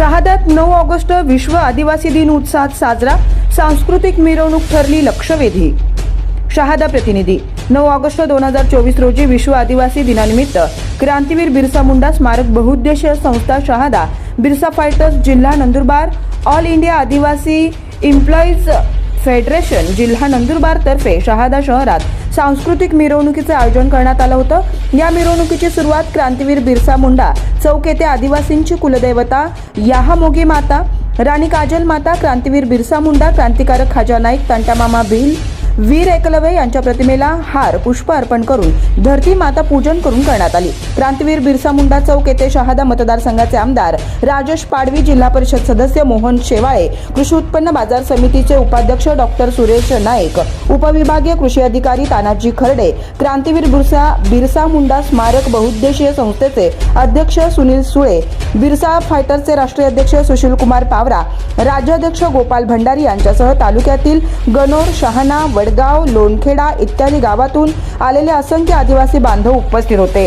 शहादत नऊ ऑगस्ट विश्व आदिवासी दिन उत्साहात साजरा सांस्कृतिक मिरवणूक ठरली लक्षवेधी. शहादा प्रतिनिधी नऊ ऑगस्ट दोन हजार चोवीस रोजी विश्व आदिवासी दिनानिमित्त क्रांतीवीर बिरसा मुंडा स्मारक बहुउद्देशीय संस्था शहादा बिरसा फायटर्स जिल्हा नंदुरबार ऑल इंडिया आदिवासी एम्प्लॉईज फेडरेशन जिल्हा नंदुरबार तर्फे शहादा शहरात सांस्कृतिक मिरवणुकीचं आयोजन करण्यात आलं होतं. या मिरवणुकीची सुरुवात क्रांतीवीर बिरसा मुंडा चौक येथे आदिवासींची कुलदैवता याहामोगी माता राणी काजल माता क्रांतीवीर बिरसा मुंडा क्रांतिकारक खाजा नाईक तंटामामा भील वीर एकलव्य यांच्या प्रतिमेला हार पुष्प अर्पण करून धरती माता पूजन करून करण्यात आली. क्रांतीवीर बिरसा मुंडा चौक येथे शहादा मतदारसंघाचे आमदार राजेश पाडवी जिल्हा परिषद सदस्य मोहन शेवाळे कृषी उत्पन्न बाजार समितीचे उपाध्यक्ष डॉक्टर सुरेश नाईक उपविभागीय कृषी अधिकारी तानाजी खर्डे क्रांतीवीर बिरसा बिरसा मुंडा स्मारक बहुउद्देशीय संस्थेचे अध्यक्ष सुनील सुळे बिरसा फायटरचे राष्ट्रीय अध्यक्ष सुशील कुमार पावरा राज्याध्यक्ष गोपाल भंडारी यांच्यासह तालुक्यातील गणोर शहाणा वडगाव लोणखेडा इत्यादी गावातून आलेले असंख्य आदिवासी बांधव उपस्थित होते.